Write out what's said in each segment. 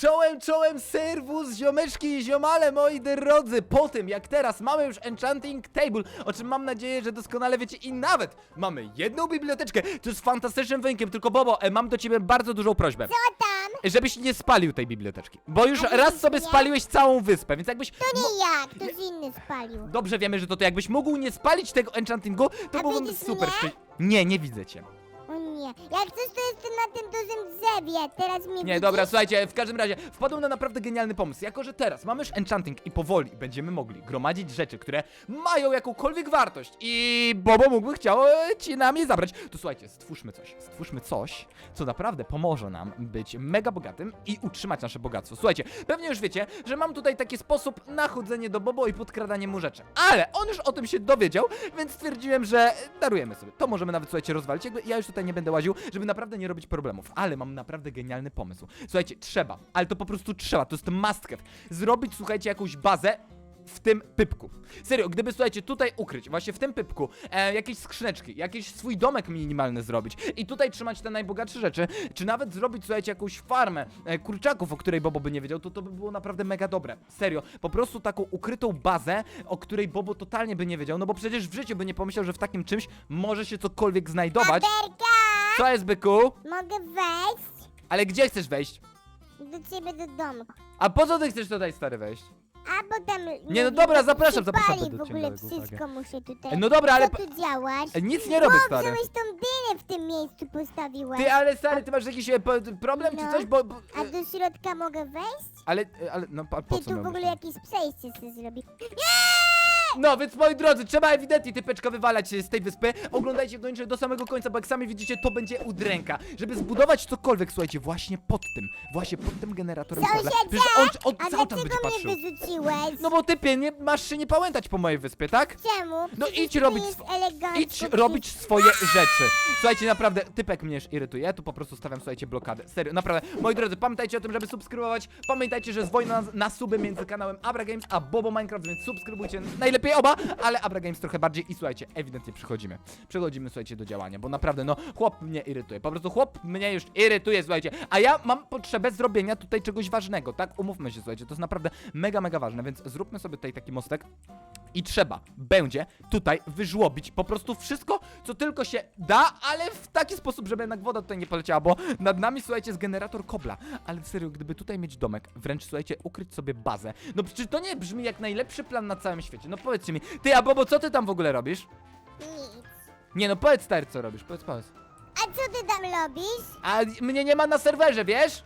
Czołem, czołem, serwus, ziomeczki i ziomale, moi drodzy. Po tym, jak teraz mamy już Enchanting Table, o czym mam nadzieję, że doskonale wiecie i nawet mamy jedną biblioteczkę, to jest fantastycznym wynikiem, tylko Bobo, e, mam do ciebie bardzo dużą prośbę. Co tam? Żebyś nie spalił tej biblioteczki, bo już A raz sobie mnie? spaliłeś całą wyspę, więc jakbyś... To nie ja, ktoś inny spalił. Dobrze wiemy, że to ty jakbyś mógł nie spalić tego enchantingu, to byłbym widzisz super mnie? szczęśliwy. Nie, nie widzę cię. Nie, jak coś to jestem na tym dużym drzewie, teraz mnie Nie, dobra, słuchajcie, w każdym razie wpadłem na naprawdę genialny pomysł. Jako, że teraz mamy już enchanting i powoli będziemy mogli gromadzić rzeczy, które mają jakąkolwiek wartość i Bobo mógłby chciał e, ci nam je zabrać, to słuchajcie, stwórzmy coś. Stwórzmy coś, co naprawdę pomoże nam być mega bogatym i utrzymać nasze bogactwo. Słuchajcie, pewnie już wiecie, że mam tutaj taki sposób na chodzenie do Bobo i podkradanie mu rzeczy. Ale on już o tym się dowiedział, więc stwierdziłem, że darujemy sobie. To możemy nawet, słuchajcie, rozwalić. Jakby ja już tutaj nie będę łaził, żeby naprawdę nie robić problemów. Ale mam naprawdę genialny pomysł. Słuchajcie, trzeba, ale to po prostu trzeba, to jest must have, zrobić, słuchajcie, jakąś bazę w tym pypku. Serio, gdyby, słuchajcie, tutaj ukryć, właśnie w tym pypku, e, jakieś skrzyneczki, jakiś swój domek minimalny zrobić i tutaj trzymać te najbogatsze rzeczy, czy nawet zrobić, słuchajcie, jakąś farmę e, kurczaków, o której Bobo by nie wiedział, to to by było naprawdę mega dobre. Serio, po prostu taką ukrytą bazę, o której Bobo totalnie by nie wiedział, no bo przecież w życiu by nie pomyślał, że w takim czymś może się cokolwiek znajdować. Berka, Co jest, byku? mogę wejść Ale gdzie chcesz wejść? do ciebie do domku. A po co ty chcesz tutaj, stary, wejść? A bo tam... Nie, no dobra, zapraszam, zapraszam do w ogóle wszystko uwagę. muszę tutaj... E, No dobra, ale... Co tu działaś? E, Nic nie robię, stary. wziąłeś tą dynę w tym miejscu postawiłeś. Ty, ale stary, ty masz jakiś e, po- problem czy No. coś, bo... bo A do środka mogę wejść? ale, e, ale, no po, po Ty co tu w miałbyś ogóle jakieś przejście sobie zrobi. No, więc moi drodzy, trzeba ewidentnie typeczka wywalać z tej wyspy. Oglądajcie koniecznie do samego końca, bo jak sami widzicie, to będzie udręka. Żeby zbudować cokolwiek, słuchajcie, właśnie pod tym, właśnie pod tym generatorem. Sąsiedzie! Przecież on, on A cały czas będzie patrzył. mnie wyrzuciłeś? No bo typie, nie masz się nie pałętać po mojej wyspie, tak? Czemu? No Przecież idź to robić jest sw- elegancko. Idź robić swoje rzeczy. Słuchajcie, naprawdę, typek mnie już irytuje. Ja tu po prostu stawiam, słuchajcie, blokadę. Serio, naprawdę. Moi drodzy, pamiętajcie o tym, żeby subskrybować. Pamiętajcie, że jest wojna na, na suby między kanałem Abra Games a Bobo Minecraft, więc subskrybujcie najlepiej oba, ale Abra Games trochę bardziej. I słuchajcie, ewidentnie przychodzimy. Przechodzimy, słuchajcie, do działania, bo naprawdę, no, chłop mnie irytuje. Po prostu chłop mnie już irytuje, słuchajcie. A ja mam potrzebę zrobienia tutaj czegoś ważnego, tak? Umówmy się, słuchajcie, to jest naprawdę mega, mega ważne, więc zróbmy sobie tutaj taki mostek. I trzeba będzie tutaj wyżłobić po prostu wszystko, co tylko się da, ale w taki sposób, żeby jednak woda tutaj nie poleciała, bo nad nami, słuchajcie, jest generator kobla. Ale serio, gdyby tutaj mieć domek, wręcz, słuchajcie, ukryć sobie bazę. No czy to nie brzmi jak najlepszy plan na całym świecie? No powiedzcie mi, ty, a Bobo, co ty tam w ogóle robisz? Nic. Nie no, powiedz stary, co robisz, powiedz, powiedz. A co ty tam robisz? A mnie nie ma na serwerze, wiesz?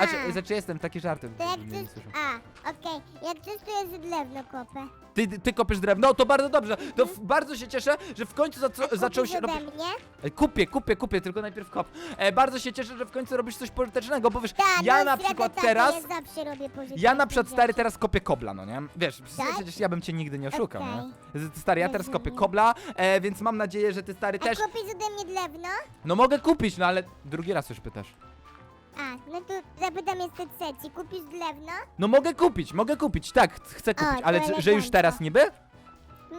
A, A. czy, znaczy jestem, takie żarty. To jak nie coś... słyszą. A, okej. Jak coś jest drewno kopę. Ty, ty kopiesz drewno? No to bardzo dobrze. To w, bardzo się cieszę, że w końcu zaco- zaczął się ode robić... mnie? E, Kupię, kupię, kupię, tylko najpierw kop. E, bardzo się cieszę, że w końcu robisz coś pożytecznego, bo wiesz, Ta, ja no, na przykład teraz, Ja zawsze robię pożyteczne ja na przykład stary rzeczy. teraz kopię kobla, no nie? Wiesz, Tak? przecież ja bym cię nigdy nie oszukał, nie? Z- Stary, ja teraz kopię Rozumiem. kobla, e, więc mam nadzieję, że ty stary A też, kupisz ode mnie drewno? no mogę kupić, no ale drugi raz już pytasz. A, no to zapytam jeszcze trzeci. Kupisz drewno? No mogę kupić, mogę kupić, tak, chcę kupić, to ale czy- że już elegancko. teraz niby?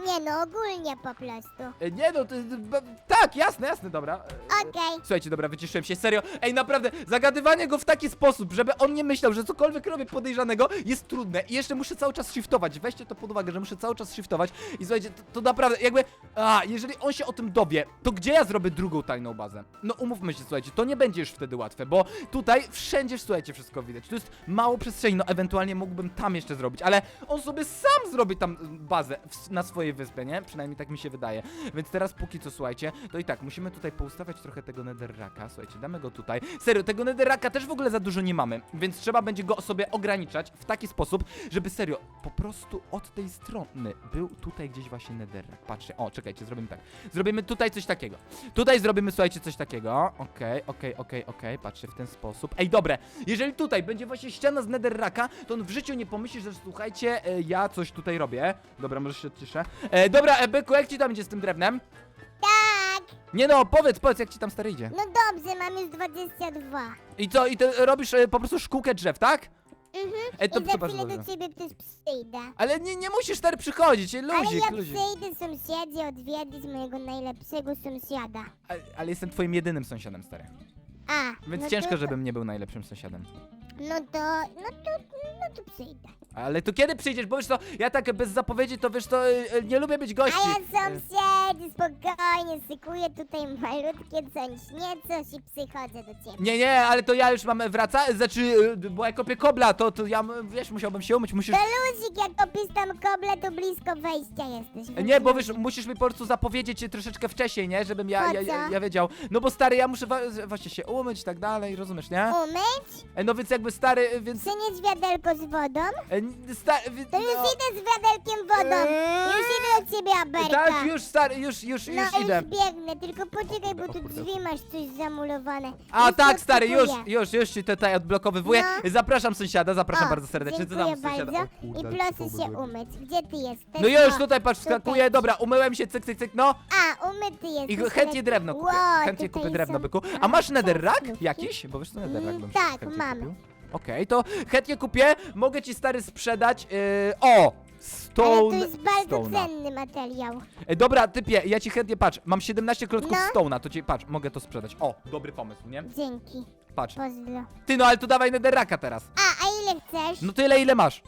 Nie no, ogólnie po prostu. E, nie no, ty, b- tak, jasne, jasne, dobra. E, Okej. Słuchajcie, dobra, wyciszyłem się, serio. Ej, naprawdę, zagadywanie go w taki sposób, żeby on nie myślał, że cokolwiek robię podejrzanego, jest trudne. I jeszcze muszę cały czas shiftować. Weźcie to pod uwagę, że muszę cały czas shiftować. I słuchajcie, to, to naprawdę, jakby. A, jeżeli on się o tym dowie, to gdzie ja zrobię drugą tajną bazę? No umówmy się, słuchajcie, to nie będzie już wtedy łatwe, bo tutaj wszędzie, słuchajcie, wszystko widać. Tu jest mało przestrzeni, no ewentualnie mógłbym tam jeszcze zrobić, ale on sobie sam zrobi tam bazę w, na swojej wyspie, nie? Przynajmniej tak mi się wydaje. Więc teraz póki co, słuchajcie, to i tak, musimy tutaj poustawiać trochę tego netherraka, słuchajcie, damy go tutaj. Serio, tego netherraka też w ogóle za dużo nie mamy, więc trzeba będzie go sobie ograniczać w taki sposób, żeby serio, po prostu od tej strony był tutaj gdzieś właśnie netherrak. Patrzcie, o, czekajcie, zrobimy tak. Zrobimy tutaj coś takiego. Tutaj zrobimy, słuchajcie, coś takiego. Okej, okej, okej, okej, patrzcie, w ten sposób. Ej, dobre, jeżeli tutaj będzie właśnie ściana z netherraka, to on w życiu nie pomyśli, że słuchajcie, e, ja coś tutaj robię. Dobra, może się odciszę. E, dobra, e, Byku, jak ci tam idzie z tym drewnem? Tak. Nie no, powiedz, powiedz, jak ci tam stary idzie. No dobrze, mam już 22. I co, i ty robisz e, po prostu szkółkę drzew, tak? Mhm. Ej, to I za to bardzo chwilę dobrze. do ciebie też przyjdę. Ale nie, nie musisz stary przychodzić, e, Ale luzik, ja luzik. przyjdę sąsiedzie odwiedzić mojego najlepszego sąsiada. Ale, ale jestem twoim jedynym sąsiadem, stary. A, Więc no ciężko, to, żebym nie był najlepszym sąsiadem. No to, no to, no to przyjdę. Ale to kiedy przyjdziesz? Bo wiesz co, ja tak bez zapowiedzi to wiesz to y, y, nie lubię być gości. A ja Y, sąsiedzi, spokojnie, sykuję tutaj malutkie coś, niecoś i przychodzę do ciebie. Nie, nie, ale to ja już mam wraca, znaczy, y, bo ja kopię kobla, to, to ja, m- wiesz, musiałbym się umyć, musisz... To luzik, jak kopisz tam koble, to blisko wejścia jesteś. Nie, bo wiesz, musisz mi po prostu zapowiedzieć troszeczkę wcześniej, nie? Żebym ja, Po ja, ja, co? ja wiedział. No bo stary, ja muszę wa właśnie się umyć i tak dalej, rozumiesz, nie? Umyć? E, No więc jakby stary, y, więc... Przynieść wiaderko z wodą? e, wi- To już no. idę z wiaderkiem wodą. Eee. Już idę do ciebie, Aberka. Tak, już stary, już, już, No już już idę. biegnę, tylko poczekaj, bo tu drzwi masz coś zamulowane. A Już tak, stary, już, odkupuję. już, już ci tutaj odblokowywuję. No. Zapraszam sąsiada, zapraszam O, bardzo serdecznie. Co Dziękuję tam sąsiada? bardzo. O kurde, I proszę to się umyć. Gdzie ty jesteś? No już, tutaj patrz, wskakuję, dobra, umyłem się, cyk, cyk, cyk, no. A, umyty jesteś. I chętnie drewno kupię, Ło, chętnie tutaj kupię drewno, są- byku. A masz netherrack jakiś? Bo wiesz co, netherrack Mm, bym się tak, chętnie mam. kupił. Okej, to chętnie kupię, mogę ci stary sprzedać, yy, o! Stone, Ale to jest bardzo stone'a. cenny materiał. E, dobra, typie, ja ci chętnie, patrz, mam 17 klocków No. stone'a, to ci, patrz, mogę to sprzedać. O, dobry pomysł, nie? Dzięki. Patrz. Pozdro. Ty, no ale to dawaj netherracka teraz. A, a ile chcesz? No tyle, ile masz?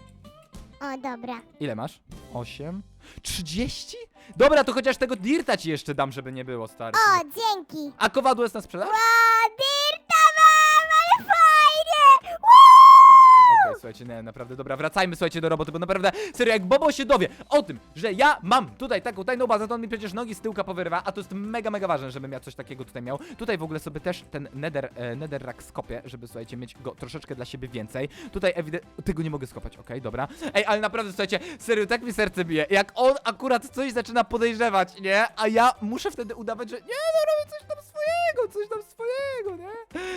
O, dobra. Ile masz? 8? 30? Dobra, to chociaż tego dirta ci jeszcze dam, żeby nie było, stary. O, dzięki. A kowadło jest na sprzedaż? O, słuchajcie, nie, naprawdę, dobra, wracajmy, słuchajcie, do roboty, bo naprawdę, serio, jak Bobo się dowie o tym, że ja mam tutaj taką tajną bazę, to on mi przecież nogi z tyłka powyrywa, a to jest mega, mega ważne, żebym ja coś takiego tutaj miał. Tutaj w ogóle sobie też ten nether, e, netherrack skopię, żeby, słuchajcie, mieć go troszeczkę dla siebie więcej. Tutaj ewidentnie, tego nie mogę skopać, okej, dobra. Ej, ale naprawdę, słuchajcie, serio, tak mi serce bije, jak on akurat coś zaczyna podejrzewać, nie? A ja muszę wtedy udawać, że nie, no robię coś tam swojego, coś tam swojego, nie?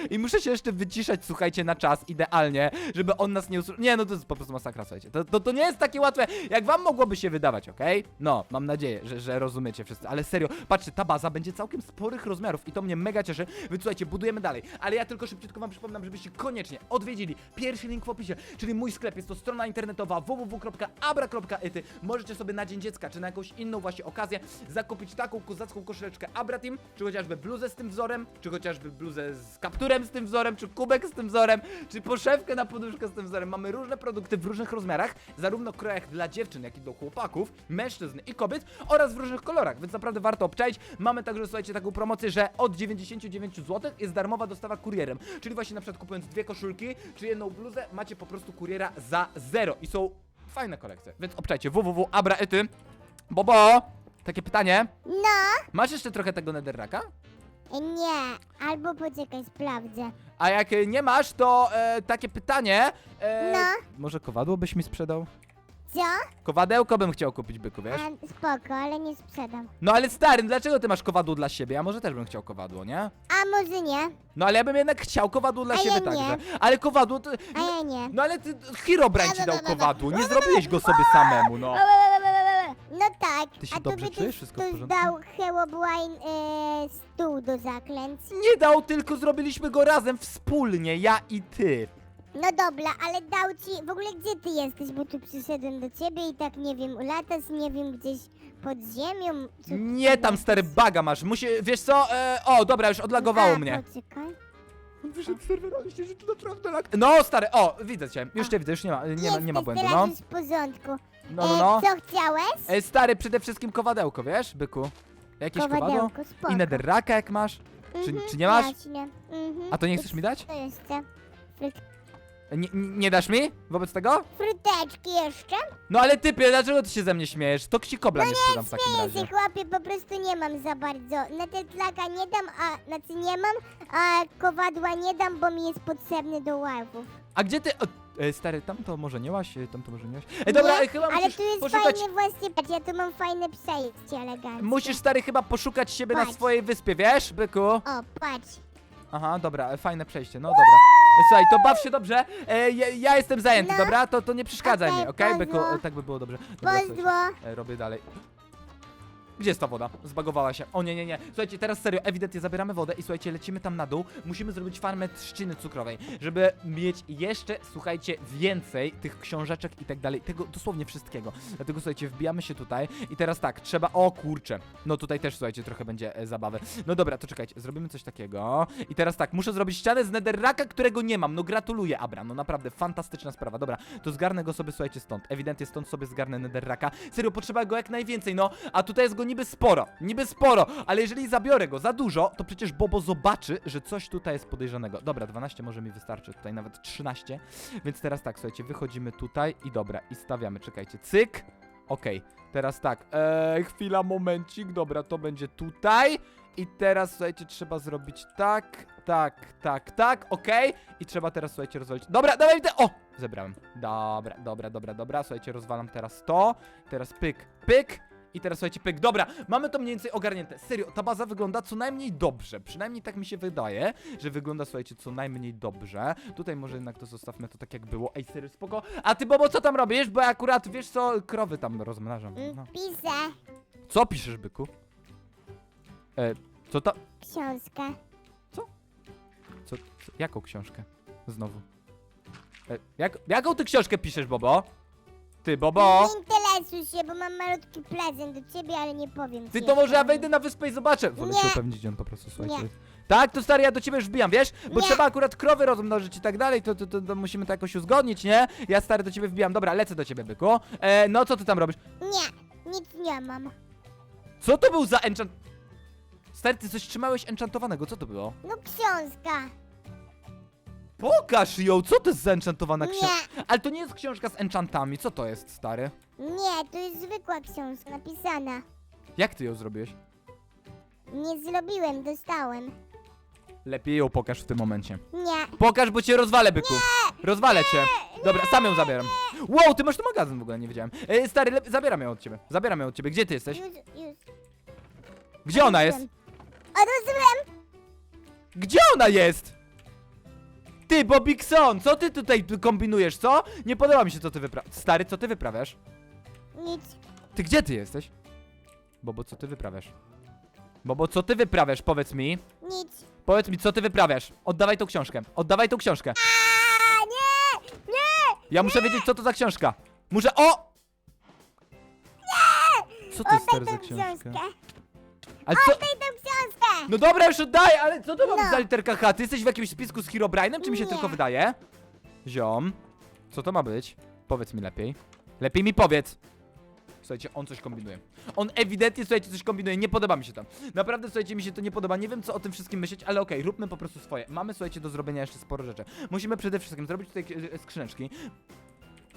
I muszę się jeszcze wyciszać, słuchajcie, na czas, idealnie, żeby on nas nie usłyszał. Nie, no to jest po prostu masakra, słuchajcie. To, to, to nie jest takie łatwe, jak wam mogłoby się wydawać, okej? No, mam nadzieję, że, że rozumiecie wszyscy. Ale serio, patrzcie, ta baza będzie całkiem sporych rozmiarów i to mnie mega cieszy. Więc słuchajcie, budujemy dalej. Ale ja tylko szybciutko wam przypominam, żebyście koniecznie odwiedzili pierwszy link w opisie, czyli mój sklep. Jest to strona internetowa www.abra.ety. Możecie sobie na Dzień Dziecka, czy na jakąś inną właśnie okazję zakupić taką kozacką koszuleczkę Abra Team, czy chociażby bluzę z tym wzorem, czy chociażby bluzę z kapturem z tym wzorem, czy kubek z tym wzorem, czy poszewkę na poduszkę z tym wzorem. Mamy różne produkty w różnych rozmiarach, zarówno w krojach dla dziewczyn, jak i do chłopaków, mężczyzn i kobiet oraz w różnych kolorach, więc naprawdę warto obczaić. Mamy także, słuchajcie, taką promocję, że od 99 zł jest darmowa dostawa kurierem. Czyli właśnie na przykład kupując dwie koszulki, czy jedną bluzę, macie po prostu kuriera za zero. I są fajne kolekcje, więc obczajcie www.abraety. Bobo, takie pytanie. No, Masz jeszcze trochę tego netherracka? nie. Albo poczekaj, sprawdzę. A jak e, nie masz, to e, takie pytanie. E, No. Może kowadło byś mi sprzedał? Co? Kowadełko bym chciał kupić, byku, wiesz? A, spoko, ale nie sprzedam. No ale stary, dlaczego ty masz kowadło dla siebie? Ja może też bym chciał kowadło, nie? A może nie? No ale ja bym jednak chciał kowadło dla A siebie ja także. nie. Ale kowadło to... A ja nie. No ale ty, ci No, no, dał no, no, no. kowadło, nie zrobiłeś go sobie samemu, no. No tak, Ty się a dobrze tobie czujesz? też Wszystko w ktoś porządku? dał Herobrine e, stół do zaklęć. Nie dał, tylko zrobiliśmy go razem, wspólnie, ja i ty. No dobra, ale dał ci... W ogóle gdzie ty jesteś? Bo tu przyszedłem do ciebie i tak, nie wiem, latasz, nie wiem, gdzieś pod ziemią. Co Nie tam robisz? stary baga masz, musi, wiesz co? E, o, dobra, już odlagowało A, mnie. poczekaj. On wyszedł z serwera, ale się rzeczy naprawdę lag. No stary, o, widzę cię, już cię widzę, już nie ma, nie ma, nie ma Jesteś, błędu, teraz no. już w porządku. No, no, no. E, co chciałeś? E, stary, przede wszystkim kowadełko, wiesz, byku? Jakieś kowadło? Kowadełko, spoko. I netherraka jak masz? Czy, Mhm, czy nie masz? Jaśnie. Mhm. A to nie chcesz mi dać? To jeszcze. Frut Nie, nie dasz mi wobec tego? fruteczki jeszcze? No ale typie, dlaczego ty się ze mnie śmiejesz? To kci kobla nie sprzedam w takim razie. się, chłopie, po prostu nie mam za bardzo. Na te tlaka nie dam, a znaczy nie mam, a kowadła nie dam, bo mi jest potrzebny do ławów. A gdzie ty... O, e, stary, tam to może nie łaś, e, tam to może nie łaś. E, dobra, nie? chyba Ale musisz tu jest poszukać... fajny właśnie, patrz, ja tu mam fajne przejście eleganckie. Musisz, stary, chyba poszukać siebie na Patrz. swojej wyspie, wiesz, byku? O, patrz. Aha, dobra, e, fajne przejście, no dobra. E, Słuchaj, to baw się dobrze, e, ja, ja jestem zajęty, No. dobra? To, to nie przeszkadzaj Okej, mi, okej, byku? pozdro. E, Tak by było dobrze. Dobra, Pozdro. e, robię dalej. Gdzie jest ta woda? Zbagowała się. O nie, nie, nie. Słuchajcie, teraz serio, ewidentnie zabieramy wodę i słuchajcie, lecimy tam na dół. Musimy zrobić farmę trzciny cukrowej, żeby mieć jeszcze, słuchajcie, więcej tych książeczek i tak dalej. Tego dosłownie wszystkiego. Dlatego słuchajcie, wbijamy się tutaj i teraz tak, trzeba. O kurczę. No tutaj też słuchajcie, trochę będzie e, zabawy. No dobra, to czekajcie, zrobimy coś takiego. I teraz tak, muszę zrobić ścianę z netherraka, którego nie mam. No gratuluję, Abra. No naprawdę fantastyczna sprawa. Dobra, to zgarnę go sobie, słuchajcie, stąd. Ewidentnie stąd sobie zgarnę netherraka. Serio, potrzeba go jak najwięcej, no. A tutaj jest go niby sporo, niby sporo, ale jeżeli zabiorę go za dużo, to przecież Bobo zobaczy, że coś tutaj jest podejrzanego. Dobra, 12 może mi wystarczy, tutaj nawet 13. Więc teraz tak, słuchajcie, wychodzimy tutaj i dobra, i stawiamy, czekajcie, cyk. Okej, teraz tak, eee, chwila, momencik, dobra, to będzie tutaj. I teraz, słuchajcie, trzeba zrobić tak, tak, tak, tak, okej. I trzeba teraz, słuchajcie, rozwalić. Dobra, dawaj te. O! Zebrałem. Dobra, dobra, dobra, dobra. Słuchajcie, rozwalam teraz to. Teraz pyk, pyk. I teraz słuchajcie, pyk. Dobra, mamy to mniej więcej ogarnięte. Serio, ta baza wygląda co najmniej dobrze. Przynajmniej tak mi się wydaje, że wygląda, słuchajcie, co najmniej dobrze. Tutaj może jednak to zostawmy to tak jak było. Ej, serio, spoko. A ty, Bobo, co tam robisz? Bo ja akurat, wiesz co, krowy tam rozmnażam. Mm, No. Piszę Co piszesz, byku? E, co to? książkę. Co, co, jaką książkę? Znowu. E, jak, jaką ty książkę piszesz, Bobo? Ty, Bobo? Interesuj się, bo mam malutki prezent do ciebie, ale nie powiem Ty ci to może ja wejdę na wyspę i zobaczę. Wolę się Nie. upewnić, gdzie on po prostu, słuchajcie. Nie. Tak, to stary, ja do ciebie już wbijam, wiesz? Bo Nie. trzeba akurat krowy rozmnożyć i tak dalej, to, to, to, to musimy to jakoś uzgodnić, nie? Ja stary do ciebie wbijam. Dobra, lecę do ciebie, byku. E, no, co ty tam robisz? Nie, nic nie mam. Co to był za enchant... Stary, ty coś trzymałeś enchantowanego, co to było? No książka. Pokaż ją, co to jest za enchantowana książka? Nie, Ale to nie jest książka z enchantami, co to jest, stary? nie, to jest zwykła książka napisana. Jak ty ją zrobiłeś? Nie zrobiłem, dostałem. Lepiej ją pokaż w tym momencie. Nie, Pokaż, bo cię rozwalę, byku. Rozwalę cię. Dobra, sam ją zabieram. Wow, ty masz tu magazyn w ogóle, nie wiedziałem. E, stary, zabieram ją od ciebie. Zabieram ją od ciebie. Gdzie ty jesteś? już, już. Gdzie ona jest? Odłożyłem. Gdzie ona jest? Ty, Bobikson, co ty tutaj tu kombinujesz, co? Nie podoba mi się, co ty wyprawiasz. Stary, co ty wyprawiasz? Nic. Ty gdzie ty jesteś? Bobo, co ty wyprawiasz? Bobo, co ty wyprawiasz, powiedz mi. Nic. Powiedz mi, co ty wyprawiasz. Oddawaj tą książkę. Oddawaj tą książkę. A nie! Nie! Ja muszę wiedzieć, co to za książka. Muszę. O! Co to jest stary Oddaj za tą książka? książkę. Ale co? Oddaj tą książkę! No dobra, już oddaję, ale co to ma być No. za literka H? Ty jesteś w jakimś spisku z Herobrine'em, czy mi się Nie. tylko wydaje? Ziom, co to ma być? Powiedz mi lepiej. Lepiej mi powiedz. Słuchajcie, on coś kombinuje. On ewidentnie, słuchajcie, coś kombinuje. Nie podoba mi się to. Naprawdę, słuchajcie, mi się to nie podoba. Nie wiem, co o tym wszystkim myśleć, ale okej, róbmy po prostu swoje. Mamy, słuchajcie, do zrobienia jeszcze sporo rzeczy. Musimy przede wszystkim zrobić tutaj e, skrzyneczki.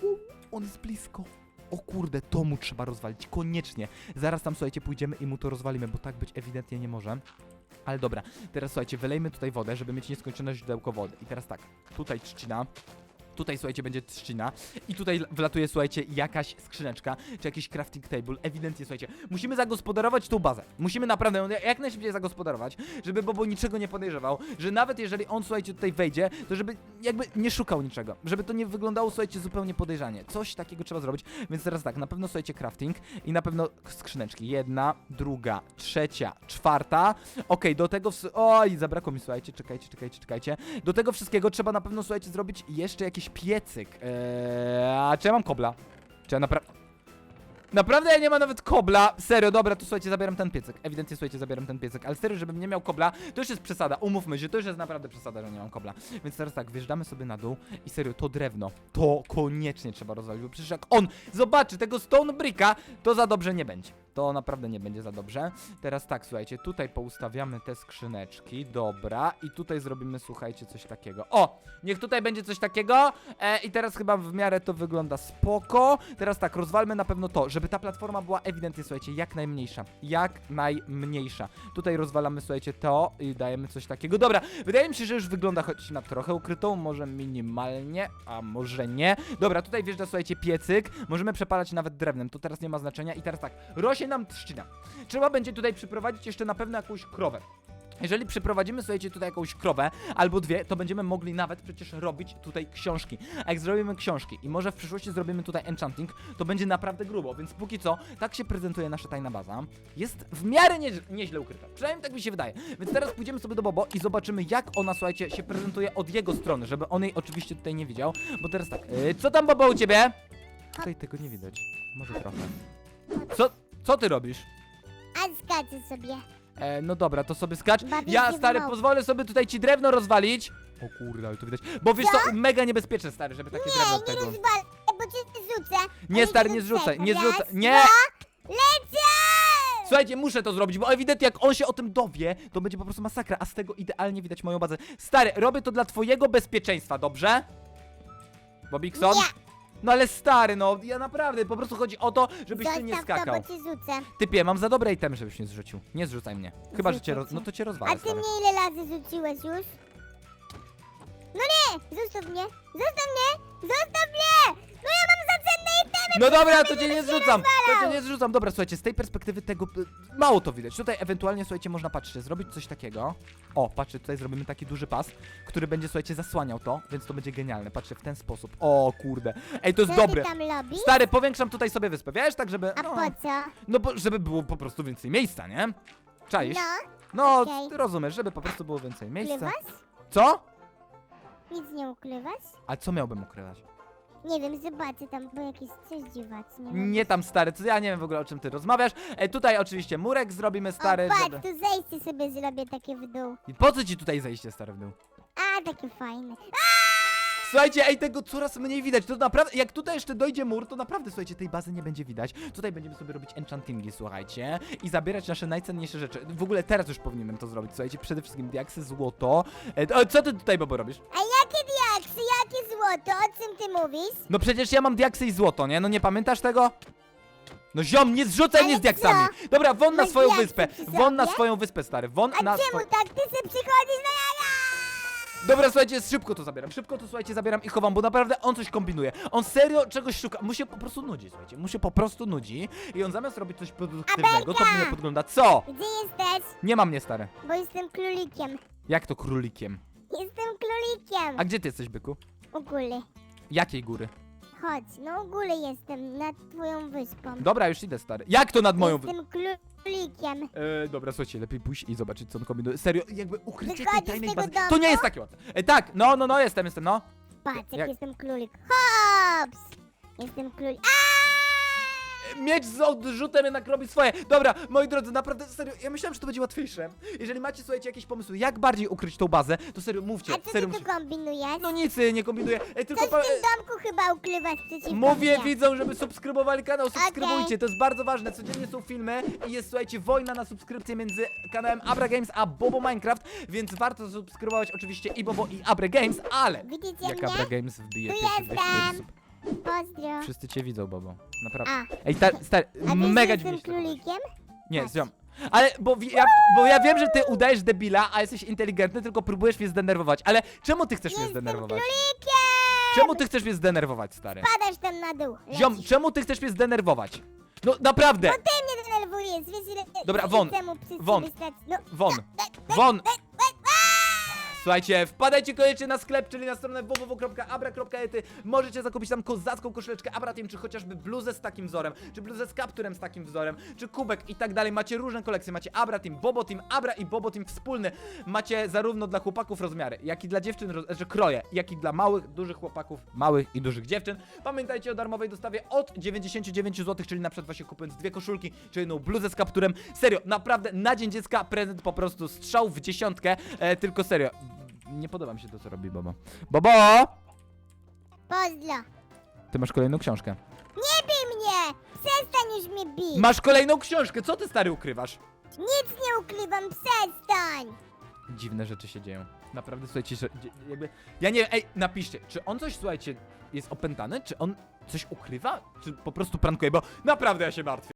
U, On jest blisko. O kurde, to mu trzeba rozwalić, koniecznie. Zaraz tam, słuchajcie, pójdziemy i mu to rozwalimy, bo tak być ewidentnie nie może. Ale dobra, teraz słuchajcie, wylejmy tutaj wodę, żeby mieć nieskończone źródełko wody. I teraz tak, tutaj trzcina. Tutaj, słuchajcie, będzie trzcina. I tutaj wlatuje, słuchajcie, jakaś skrzyneczka, czy jakiś crafting table. Ewidentnie, słuchajcie, musimy zagospodarować tą bazę. Musimy naprawdę ją jak najszybciej zagospodarować, żeby Bobo niczego nie podejrzewał, że nawet jeżeli on, słuchajcie, tutaj wejdzie, to żeby jakby nie szukał niczego. Żeby to nie wyglądało, słuchajcie, zupełnie podejrzanie. Coś takiego trzeba zrobić. Więc teraz tak, na pewno, słuchajcie, crafting i na pewno skrzyneczki. Jedna, druga, trzecia, czwarta. Okej, do tego... Oj, zabrakło mi, słuchajcie, czekajcie, czekajcie, czekajcie. Do tego wszystkiego trzeba na pewno, słuchajcie, zrobić jeszcze jakiś piecyk. Eee, a czy ja mam kobla? Czy ja naprawdę... Naprawdę ja nie mam nawet kobla. Serio, dobra, to słuchajcie, zabieram ten piecyk. Ewidentnie, słuchajcie, zabieram ten piecyk. Ale serio, żebym nie miał kobla, to już jest przesada. Umówmy się, to już jest naprawdę przesada, że nie mam kobla. Więc teraz tak, wjeżdżamy sobie na dół i serio, to drewno, to koniecznie trzeba rozwalić, bo przecież jak on zobaczy tego stone bricka, to za dobrze nie będzie. To naprawdę nie będzie za dobrze. Teraz tak, słuchajcie, tutaj poustawiamy te skrzyneczki, dobra, i tutaj zrobimy, słuchajcie, coś takiego. O, niech tutaj będzie coś takiego e, i teraz chyba w miarę to wygląda spoko. Teraz tak, rozwalmy na pewno to, żeby ta platforma była ewidentnie, słuchajcie, jak najmniejsza. Jak najmniejsza. Tutaj rozwalamy, słuchajcie, to i dajemy coś takiego. Dobra, wydaje mi się, że już wygląda choć na trochę ukrytą, może minimalnie, a może nie. Dobra, tutaj wjeżdża, słuchajcie, piecyk. Możemy przepalać nawet drewnem, to teraz nie ma znaczenia. I teraz tak, rośnie nam trzcina. Trzeba będzie tutaj przyprowadzić jeszcze na pewno jakąś krowę. Jeżeli przyprowadzimy, słuchajcie, tutaj jakąś krowę albo dwie, to będziemy mogli nawet przecież robić tutaj książki. A jak zrobimy książki i może w przyszłości zrobimy tutaj enchanting, to będzie naprawdę grubo, więc póki co tak się prezentuje nasza tajna baza. Jest w miarę nie, nieźle ukryta, przynajmniej tak mi się wydaje. Więc teraz pójdziemy sobie do Bobo i zobaczymy jak ona, słuchajcie, się prezentuje od jego strony, żeby on jej oczywiście tutaj nie widział, bo teraz tak, yy, co tam Bobo u ciebie? Tutaj tego nie widać, może trochę. Co, co ty robisz? A skaczę sobie. E, no dobra, to sobie skacz. Bawię Ja, się w stary, małp. pozwolę sobie tutaj ci drewno rozwalić. O kurde, ale to widać. Bo wiesz co, mega niebezpieczne, stary, żeby takie drewno Nie, nie rozwalę, bo cię zrzucę. Nie, Ale stary, nie zrzucaj, nie zrzucaj. Raz, Nie! dwa, Lecę! Słuchajcie, muszę to zrobić, bo ewidentnie jak on się o tym dowie, to będzie po prostu masakra, a z tego idealnie widać moją bazę. Stary, robię to dla twojego bezpieczeństwa, dobrze? Bobikson? Nie. No ale stary, no, ja naprawdę, po prostu chodzi o to, żebyś ty nie Zostaw to, skakał. bo cię rzucę. Typie, mam za dobre itemy, żebyś nie zrzucił. Nie zrzucaj mnie. Chyba, że cię, roz... no to cię A rozwalę, ty stary. mnie ile razy rzuciłeś już? No nie! Zostaw mnie! Zostaw mnie! Zostaw mnie! No ja mam za cenne itemy! No dobra, to cię nie zrzucam. To cię nie zrzucam. Dobra, słuchajcie, z tej perspektywy tego y, mało to widać. Tutaj ewentualnie, słuchajcie, można patrzcie, zrobić coś takiego. O, patrzcie, tutaj zrobimy taki duży pas, który będzie, słuchajcie, zasłaniał to, więc to będzie genialne. Patrzcie, w ten sposób. O, kurde. Ej, to jest Co dobre. ty tam robisz? Stary, powiększam tutaj sobie wyspę, wiesz, tak żeby... A No, po co? no bo, żeby było po prostu więcej miejsca, nie? Czaisz? No, No, okej. ty rozumiesz, żeby po prostu było więcej miejsca. ukrywasz? Co? Nic nie ukrywasz? A co miałbym ukrywać? Nie wiem, zobaczę tam, bo jakieś coś dziwacznie. Nie tam, stary, co ja nie wiem w ogóle o czym ty rozmawiasz. E, tutaj oczywiście murek zrobimy, stary, o, patrz, żeby... tu zejście sobie zrobię takie w dół. I po co ci tutaj zejście, stary, w dół? A, takie fajne. Słuchajcie, ej, tego coraz mniej widać. To naprawdę, jak tutaj jeszcze dojdzie mur, to naprawdę, słuchajcie, tej bazy nie będzie widać. Tutaj będziemy sobie robić enchantingi, słuchajcie, i zabierać nasze najcenniejsze rzeczy. W ogóle teraz już powinienem to zrobić, słuchajcie, przede wszystkim diaksy, złoto. E, to- co ty tutaj, Bobo, robisz? A diaksy, jakie złoto? O czym ty mówisz? No przecież ja mam diaksy i złoto, nie? No nie pamiętasz tego? No ziom, nie zrzucaj mnie z diaksami! Dobra, won na Masz swoją diaksy wyspę! przy Won na sobie? swoją wyspę, stary, won A na czemu swoją... tak? Ty se przychodzisz na jaja! Dobra, słuchajcie, szybko to zabieram, szybko to, słuchajcie, zabieram i chowam, bo naprawdę on coś kombinuje. On serio czegoś szuka, mu się po prostu nudzi, słuchajcie, mu się po prostu nudzi i on zamiast robić coś produktywnego, to mnie podgląda. Co? Gdzie jesteś? Nie mam mnie, stary. Bo jestem królikiem. Jak to królikiem? Jestem królikiem. A gdzie ty jesteś, byku? U góry. Jakiej góry? Chodź, no u góry jestem, nad twoją wyspą. Dobra, już idę, stary. Jak to nad moją... wy- Jestem królikiem. E, dobra, słuchajcie, lepiej pójść i zobaczyć, co on kombinuje. Serio, jakby ukrycie tej Wychodzisz z tajnej tego bazy. domu? To nie jest takie łatwe. E, tak, no, no, no, jestem, jestem, no. Patrz, jak, Jak- jestem królik. Hops! Jestem królik. E, Miecz z odrzutem jednak robi swoje. Dobra, moi drodzy, naprawdę, serio, ja myślałem, że to będzie łatwiejsze. Jeżeli macie, słuchajcie, jakieś pomysły, jak bardziej ukryć tą bazę, to serio, mówcie. A co ty serio, tu musicie- kombinujesz? No nic, y, nie kombinuję. Ej, tylko Coś pa- w tym domku chyba ukrywasz przeciwko Mówię mnie. widzom, żeby subskrybowali kanał, subskrybujcie, to jest bardzo ważne. Codziennie są filmy i jest, słuchajcie, wojna na subskrypcję między kanałem Abra Games a Bobo Minecraft, więc warto subskrybować oczywiście i Bobo i Abra Games, ale Widzicie jak mnie? Abra Games wbije Tu pierwszy 200 jestem. osób, Pozdro. wszyscy cię widzą, Bobo. Naprawdę. A, Ej, ta, stary, a wiesz, mega jestem królikiem? Nie, Patrz. ziom. Ale, bo, wi- ja, bo ja wiem, że ty udajesz debila, a jesteś inteligentny, tylko próbujesz mnie zdenerwować. Ale czemu ty chcesz mnie Jestem zdenerwować? królikiem! Czemu ty chcesz mnie zdenerwować, stary? Padasz tam na dół. Ziom, lecisz. czemu ty chcesz mnie zdenerwować? No naprawdę! Bo ty mnie denerwujesz, wiesz ile... Dobra, ile won, temu won, strać- No, Won! Won! Słuchajcie, wpadajcie koniecznie na sklep, czyli na stronę www.abra.ety Możecie zakupić tam kozacką koszuleczkę Abratim, czy chociażby bluzę z takim wzorem, czy bluzę z kapturem z takim wzorem, czy kubek i tak dalej. Macie różne kolekcje, macie Abra Team, Bobo Team, Abra i Bobo Team wspólny. Macie zarówno dla chłopaków rozmiary, jak i dla dziewczyn, znaczy kroje, jak i dla małych, dużych chłopaków, małych i dużych dziewczyn. Pamiętajcie o darmowej dostawie od 99 zł, czyli na przykład właśnie kupując dwie koszulki, czy jedną bluzę z kapturem. Serio, naprawdę na Dzień Dziecka prezent po prostu strzał w dziesiątkę, e, tylko serio. Nie podoba mi się to, co robi Bobo. Bobo! Pozdro. Ty masz kolejną książkę. Nie bij mnie! Przestań już mnie bić! Masz kolejną książkę, co ty stary ukrywasz? Nic nie ukrywam, przestań! Dziwne rzeczy się dzieją. Naprawdę, słuchajcie, że dzie- jakby... Ja nie wiem, ej, napiszcie, czy on coś, słuchajcie, jest opętany? Czy on coś ukrywa? Czy po prostu prankuje? Bo naprawdę ja się martwię.